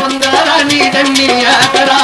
ముందర నీ దండి ఆకరా.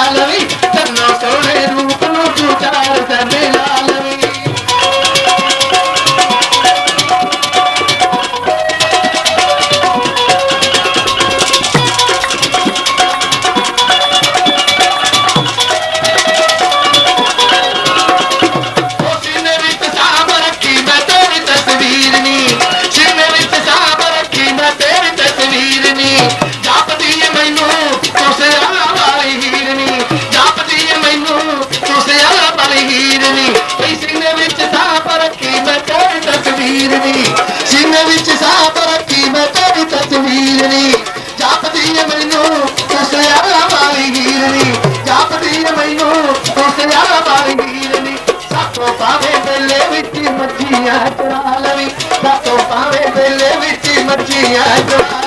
ਚੜਾ ਲਵੀ ਦੱਸੋ ਪਾਵੇ ਵੇਲੇ ਵਿੱਚ ਮੱਛੀਆਂ ਚੜਾ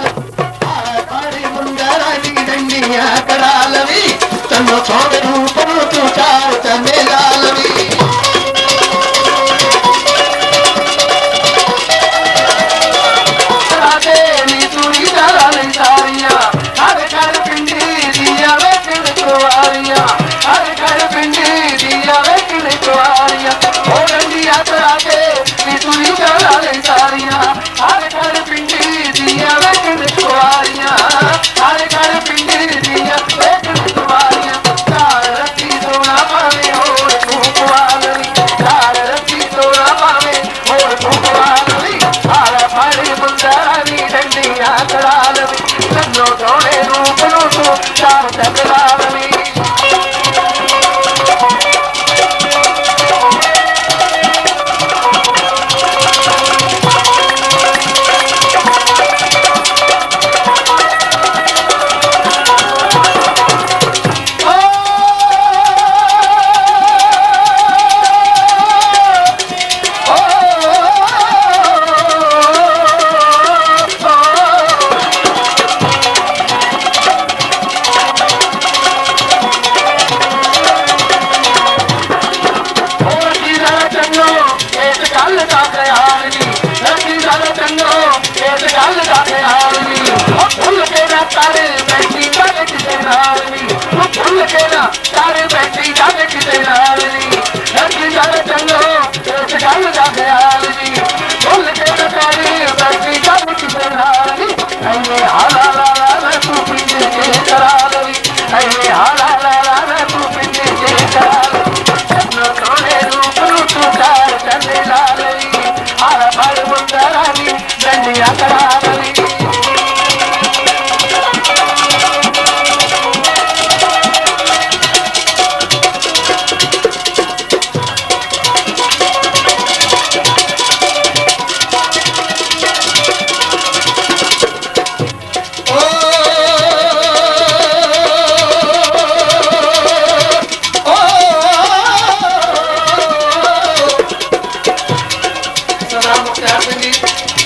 ਭੁੱਲ ਕੇ ਨਾ ਤਾਰੇ ਬੈਠੀ ਗੱਲ ਕਿਤੇ ਨਾਲ ਨਹੀਂ ਭੁੱਲ ਕੇ ਨਾ ਤਾਰੇ ਬੈਠੀ ਗੱਲ ਕਿਤੇ ਨਾਲ ਨਹੀਂ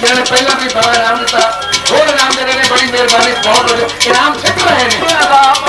ਜਿਹਨਾਂ ਪਹਿਲਾਂ ਵੀ ਬੜਾ ਆਰਾਮ ਦਿੱਤਾ ਹੋਰ ਆਰਾਮ ਦੇ ਨੇ ਬੜੀ ਮਿਹਰਬਾਨੀ, ਬਹੁਤ ਇਨਾਮ ਸਿੱਖ ਰਹੇ ਨੇ।